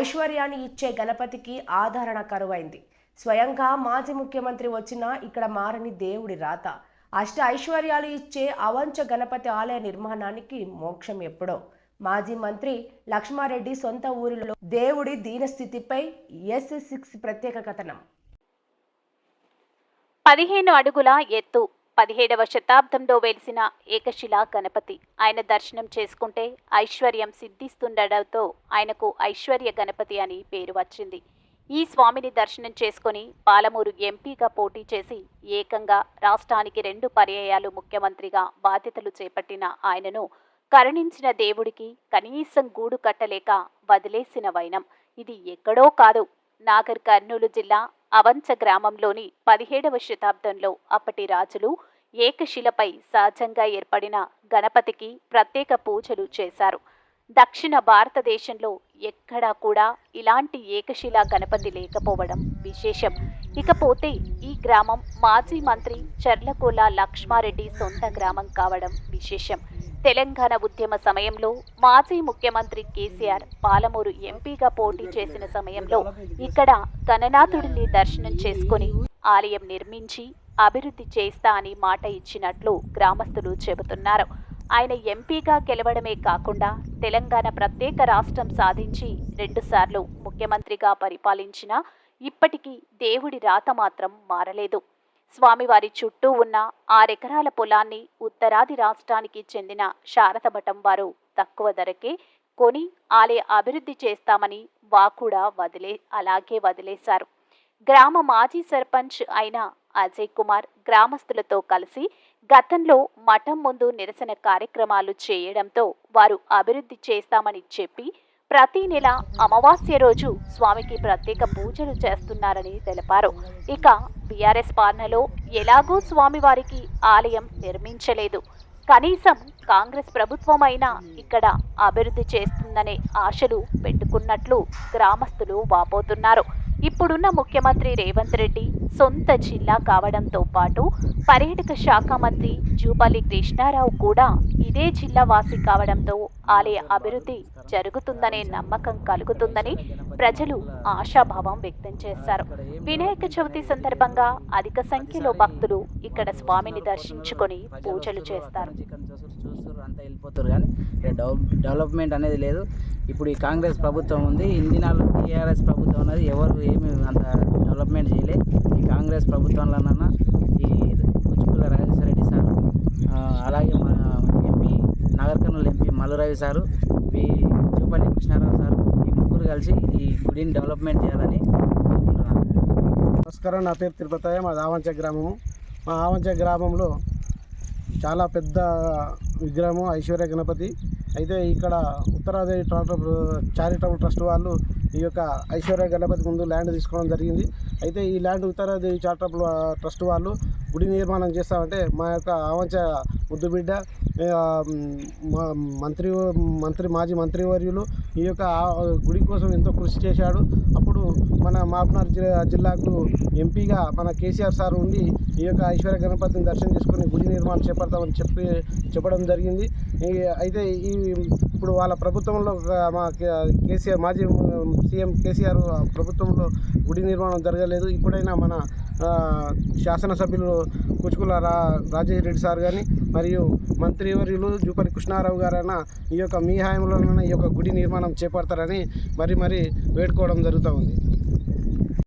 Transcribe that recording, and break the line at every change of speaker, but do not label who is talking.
ఐశ్వర్యాన్ని ఇచ్చే గణపతికి ఆదరణ కరువైంది. స్వయంగా మాజీ ముఖ్యమంత్రి వచ్చినా ఇక్కడ మారని దేవుడి రాత. అష్ట ఐశ్వర్యాలు ఇచ్చే అవంచ గణపతి ఆలయ నిర్మాణానికి మోక్షం ఎప్పుడో. మాజీ మంత్రి లక్ష్మారెడ్డి సొంత ఊరిలో దేవుడి దీనస్థితిపై ఎస్ సిక్స్ ప్రత్యేక కథనం.
పదిహేను అడుగుల ఎత్తు. పదిహేడవ శతాబ్దంలో వెలిసిన ఏకశిలా గణపతి. ఆయన దర్శనం చేసుకుంటే ఐశ్వర్యం సిద్ధిస్తుండటంతో ఆయనకు ఐశ్వర్య గణపతి అని పేరు వచ్చింది. ఈ స్వామిని దర్శనం చేసుకుని పాలమూరు ఎంపీగా పోటీ చేసి ఏకంగా రాష్ట్రానికి రెండు పర్యాయాలు ముఖ్యమంత్రిగా బాధ్యతలు చేపట్టిన ఆయనను కరుణించిన దేవుడికి కనీసం గూడు కట్టలేక వదిలేసిన వైనం. ఇది ఎక్కడో కాదు. నాగర్ కర్నూలు జిల్లా అవంచ గ్రామంలోని పదిహేడవ శతాబ్దంలో అప్పటి రాజులు ఏకశిలపై సహజంగా ఏర్పడిన గణపతికి ప్రత్యేక పూజలు చేశారు. దక్షిణ భారతదేశంలో ఎక్కడా కూడా ఇలాంటి ఏకశిలా గణపతి లేకపోవడం విశేషం. ఇకపోతే ఈ గ్రామం మాజీ మంత్రి చర్లకోల లక్ష్మారెడ్డి సొంత గ్రామం కావడం విశేషం. తెలంగాణ ఉద్యమ సమయంలో మాజీ ముఖ్యమంత్రి కేసీఆర్ పాలమూరు ఎంపీగా పోటీ చేసిన సమయంలో ఇక్కడ గణనాథుడిని దర్శనం చేసుకుని ఆలయం నిర్మించి అభివృద్ధి చేస్తా అని మాట ఇచ్చినట్లు గ్రామస్తులు చెబుతున్నారు. ఆయన ఎంపీగా గెలవడమే కాకుండా తెలంగాణ ప్రత్యేక రాష్ట్రం సాధించి రెండుసార్లు ముఖ్యమంత్రిగా పరిపాలించిన ఇప్పటికీ దేవుడి రాత మాత్రం మారలేదు. స్వామివారి చుట్టూ ఉన్న ఆరెకరాల పొలాన్ని ఉత్తరాది రాష్ట్రానికి చెందిన శారదమఠం వారు తక్కువ ధరకే కొని ఆలయ అభివృద్ధి చేస్తామని వాకూడా వదిలే అలాగే వదిలేశారు. గ్రామ మాజీ సర్పంచ్ అయిన అజయ్ కుమార్ గ్రామస్తులతో కలిసి గతంలో మఠం ముందు నిరసన కార్యక్రమాలు చేయడంతో వారు అభివృద్ధి చేస్తామని చెప్పి ప్రతి నెల అమావాస్య రోజు స్వామికి ప్రత్యేక పూజలు చేస్తున్నారని తెలిపారు. ఇక బీఆర్ఎస్ పాలనలో ఎలాగూ స్వామివారికి ఆలయం నిర్మించలేదు. కనీసం కాంగ్రెస్ ప్రభుత్వమైనా ఇక్కడ అభివృద్ధి చేస్తుందనే ఆశలు పెట్టుకున్నట్లు గ్రామస్తులు వాపోతున్నారు. ఇప్పుడున్న ముఖ్యమంత్రి రేవంత్ రెడ్డి సొంత జిల్లా కావడంతో పాటు పర్యాటక శాఖ మంత్రి జూపల్లి కృష్ణారావు కూడా ఇదే జిల్లా వాసి కావడంతో ఆలయ అభివృద్ధి జరుగుతుందనే నమ్మకం కలుగుతుందని ప్రజలు ఆశాభావం వ్యక్తం చేశారు. వినాయక చవితి సందర్భంగా అధిక సంఖ్యలో భక్తులు ఇక్కడ స్వామిని దర్శించుకొని పూజలు చేస్తారు.
అంతా వెళ్ళిపోతారు కానీ డెవలప్మెంట్ అనేది లేదు. ఇప్పుడు ఈ కాంగ్రెస్ ప్రభుత్వం ఉంది. ఇన్ని నాలుగు టీఆర్ఎస్ ప్రభుత్వం అనేది ఎవరు ఏమి అంత డెవలప్మెంట్ చేయలే. ఈ కాంగ్రెస్ ప్రభుత్వంలోనన్న ఈ కుచుకుల రాజేశ్వరరెడ్డి సార్ అలాగే మన MP Nagarkurnool MP Mallu Ravi sir ఈ చూపల్లి కృష్ణారావు సార్ ఈ ముగ్గురు కలిసి ఈ గుడిని డెవలప్మెంట్ చేయాలని అనుకుంటున్నాను
నమస్కారం. నా పేరు తిరుపతయ్య. మా ఆవంచ గ్రామము. మా ఆవంచ గ్రామంలో చాలా పెద్ద విగ్రహము ఐశ్వర్య గణపతి. అయితే ఇక్కడ ఉత్తరాదేవి చారిటబుల్ చారిటబుల్ ట్రస్ట్ వాళ్ళు ఈ యొక్క ఐశ్వర్య గణపతి ముందు ల్యాండ్ తీసుకోవడం జరిగింది. అయితే ఈ ల్యాండ్ ఉత్తరాదేవి చారిటబుల్ ట్రస్ట్ వాళ్ళు గుడి నిర్మాణం చేస్తామంటే మా యొక్క ఆవంచ ముద్దుబిడ్డ మంత్రి మంత్రి మాజీ మంత్రివర్యులు ఈ యొక్క గుడి కోసం ఎంతో కృషి చేశాడు. అప్పుడు మన మాపునార్ జిల్లా జిల్లాకు ఎంపీగా మన కేసీఆర్ సార్ ఉండి ఈ యొక్క ఐశ్వర్య గణపతిని దర్శనం చేసుకుని గుడి నిర్మాణం చేపడతామని చెప్పి చెప్పడం జరిగింది. అయితే ఈ ఇప్పుడు వాళ్ళ ప్రభుత్వంలో ఒక మా కేసీఆర్ మాజీ సీఎం కేసీఆర్ ప్రభుత్వంలో గుడి నిర్మాణం జరగలేదు. ఇప్పుడైనా మన శాసనసభ్యులు కుచుకుల రా రాజేష్ రెడ్డి సార్ కానీ మరియు మంత్రివర్యులు జూపల్లి కృష్ణారావు గారైన ఈ యొక్క మీ హాయంలోనైనా ఈ యొక్క గుడి నిర్మాణం చేపడతారని మరి మరి వేడుకోవడం జరుగుతూ ఉంది.